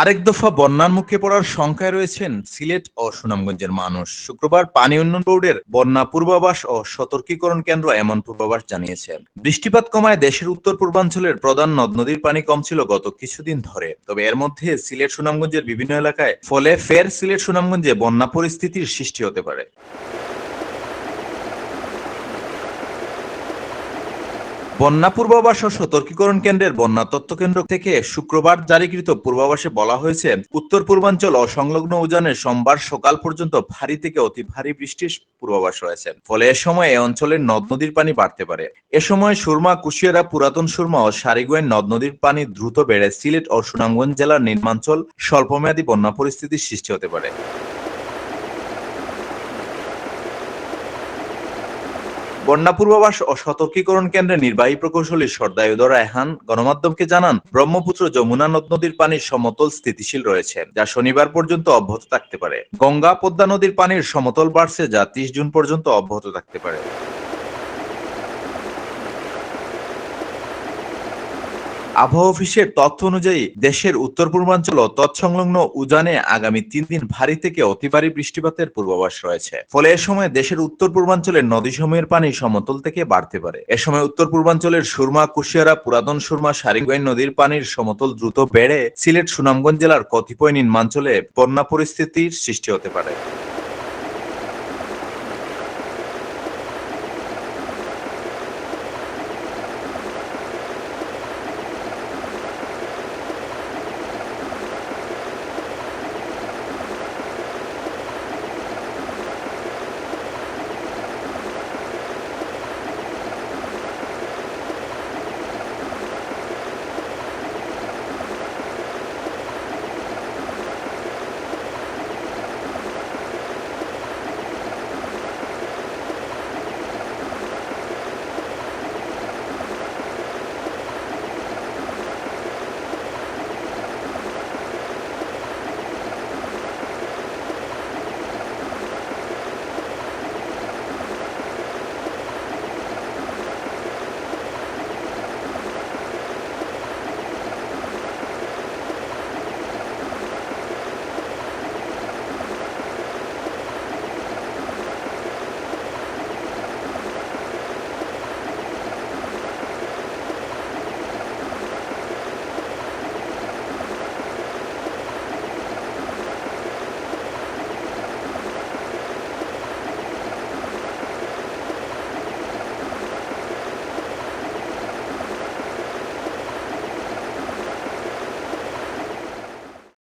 আরেক দফা বন্যার মুখে পড়ার শঙ্কায় রয়েছেন সিলেট ও সুনামগঞ্জের মানুষ। শুক্রবার পানি উন্নয়ন বোর্ডের বন্যা পূর্বাভাস ও সতর্কীকরণ কেন্দ্র এমন পূর্বাভাস জানিয়েছে বৃষ্টিপাত কমায় দেশের উত্তর পূর্বাঞ্চলের প্রধান নদ নদীর পানি কম ছিল গত কিছুদিন ধরে। তবে এর মধ্যে সিলেট সুনামগঞ্জের বিভিন্ন এলাকায় ফলে ফের সিলেট সুনামগঞ্জে বন্যা পরিস্থিতির সৃষ্টি হতে পারে। বন্যা পূর্বাভাস ও সতর্কীকরণ কেন্দ্রের বন্যা তথ্য কেন্দ্র থেকে শুক্রবার জারিকৃত পূর্বাভাসে বলা হয়েছে, উত্তর পূর্বাঞ্চল ও সংলগ্ন উজানে সোমবার সকাল পর্যন্ত ভারী থেকে অতি ভারী বৃষ্টির পূর্বাভাস রয়েছে। ফলে এ সময় এ অঞ্চলের নদ নদীর পানি বাড়তে পারে। এ সময় সুরমা, কুশিয়ারা, পুরাতন সুরমা ও সারিগোয়ের নদ নদীর পানি দ্রুত বেড়ে সিলেট ও সুনামগঞ্জ জেলার নির্মাঞ্চল স্বল্পমেয়াদী বন্যা পরিস্থিতির সৃষ্টি হতে পারে। বন্যা পূর্বাভাস ও সতর্কীকরণ কেন্দ্রের নির্বাহী প্রকৌশলী সর্দায়ুদর রায়হান গণমাধ্যমকে জানান, ব্রহ্মপুত্র যমুনা নদ নদীর পানির সমতল স্থিতিশীল রয়েছে, যা শনিবার পর্যন্ত অব্যাহত থাকতে পারে। গঙ্গা পদ্মা নদীর পানির সমতল বাড়ছে যা ত্রিশ জুন পর্যন্ত অব্যাহত থাকতে পারে। আবহাওয়া অফিসের তথ্য অনুযায়ী, দেশের উত্তর পূর্বাঞ্চল ও তৎসংলগ্ন উজানে আগামী তিন দিন ভারী থেকে অতি ভারী বৃষ্টিপাতের পূর্বাভাস রয়েছে। ফলে এ সময় দেশের উত্তর পূর্বাঞ্চলের নদীসমূহের পানি সমতল থেকে বাড়তে পারে। এ সময় উত্তর পূর্বাঞ্চলের সুরমা, কুশিয়ারা, পুরাতন সুরমা সারিগোয়েন নদীর পানির সমতল দ্রুত বেড়ে সিলেট সুনামগঞ্জ জেলার কতিপয় নিম্নাঞ্চলে বন্যা পরিস্থিতির সৃষ্টি হতে পারে।